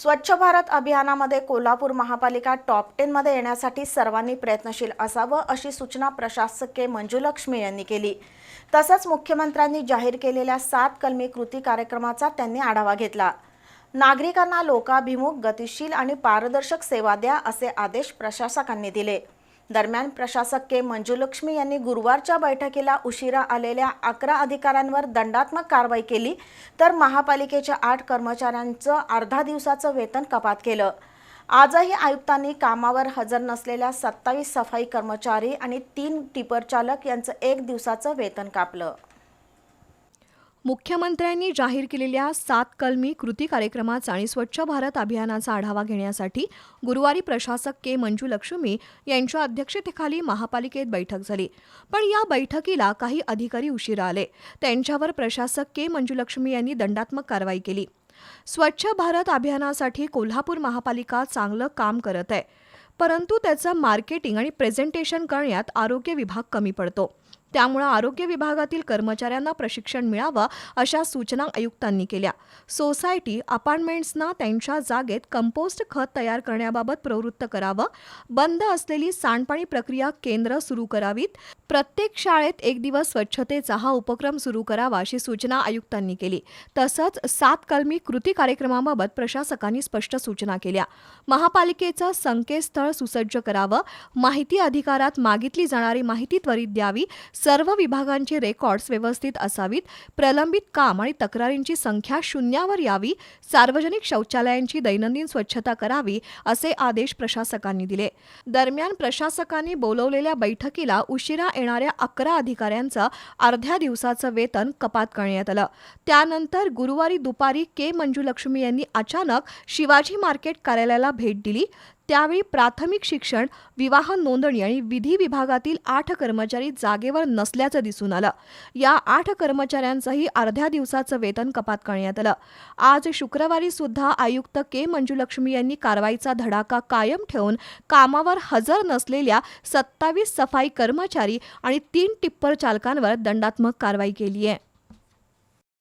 स्वच्छ भारत अभियानामध्ये कोल्हापूर महापालिका टॉप टेनमध्ये येण्यासाठी सर्वांनी प्रयत्नशील असावं अशी सूचना प्रशासकीय मंजुलक्ष्मी यांनी केली. तसंच मुख्यमंत्र्यांनी जाहीर केलेल्या सात कलमी कृती कार्यक्रमाचा त्यांनी आढावा घेतला. नागरिकांना लोकाभिमुख गतिशील आणि पारदर्शक सेवा द्या असे आदेश प्रशासकांनी दिले. दरम्यान प्रशासक के मंजुलक्ष्मी यांनी गुरुवारच्या बैठकीला उशिरा आलेल्या अकरा अधिकाऱ्यांवर दंडात्मक कारवाई केली तर महापालिकेच्या आठ कर्मचाऱ्यांचं अर्धा दिवसाचं वेतन कपात केलं. आजही आयुक्तांनी कामावर हजर नसलेल्या सत्तावीस सफाई कर्मचारी आणि तीन टिपर चालक यांचं एक दिवसाचं वेतन कापलं. मुख्यमंत्र्यांनी जाहीर केलेल्या सात कलमी कृती कार्यक्रमाचा आणि स्वच्छ भारत अभियानाचा आढावा घेण्यासाठी गुरुवारी प्रशासक के मंजू लक्ष्मी यांच्या अध्यक्षतेखाली महापालिकेत बैठक झाली. पण या बैठकीला काही अधिकारी उशिरा आले. त्यांच्यावर प्रशासक के मंजुलक्ष्मी यांनी दंडात्मक कारवाई केली. स्वच्छ भारत अभियानासाठी कोल्हापूर महापालिका चांगलं काम करत आहे. परंतु त्याचं मार्केटिंग आणि प्रेझेंटेशन करण्यात आरोग्य विभाग कमी पडतो. त्यामुळे आरोग्य विभागातील कर्मचाऱ्यांना प्रशिक्षण मिळावं अशा सूचना आयुक्तांनी केल्या. सोसायटी अपार्टमेंट्सना त्यांच्या जागेत कंपोस्ट खत तयार करण्याबाबत प्रवृत्त करावं. बंद असलेली सांडपाणी प्रक्रिया केंद्र सुरू करावीत. प्रत्येक शाळेत एक दिवस स्वच्छतेचा हा उपक्रम सुरू करावा अशी सूचना आयुक्तांनी केली. तसंच सात कलमी कृती कार्यक्रमाबाबत प्रशासकांनी स्पष्ट सूचना केल्या. महापालिकेचं संकेतस्थळ सुसज्ज करावं. माहिती अधिकारात मागितली जाणारी माहिती त्वरित द्यावी. सर्व विभागांची रेकॉर्ड्स व्यवस्थित असावीत प्रलंबित काम आणि तक्रारींची संख्या शून्यावर यावी सार्वजनिक शौचालयांची दैनंदिन स्वच्छता करावी असे आदेश प्रशासकांनी दिले. दरम्यान प्रशासकांनी बोलवलेल्या बैठकीला उशिरा येणाऱ्या अकरा अधिकाऱ्यांचं अर्ध्या दिवसाचं वेतन कपात करण्यात आलं. त्यानंतर गुरुवारी दुपारी के मंजुलक्ष्मी यांनी अचानक शिवाजी मार्केट कार्यालयाला भेट दिली. त्यावेळी प्राथमिक शिक्षण विवाह नोंदणी आणि विधी विभागातील आठ कर्मचारी जागेवर नसल्याचं दिसून आलं. या आठ कर्मचाऱ्यांचंही अर्ध्या दिवसाचं वेतन कपात करण्यात आलं. आज शुक्रवारी सुद्धा आयुक्त के. मंजुलक्ष्मी यांनी कारवाईचा धडाका कायम ठेवून कामावर हजर नसलेल्या सत्तावीस सफाई कर्मचारी आणि तीन टिप्पर चालकांवर दंडात्मक कारवाई केली आहे.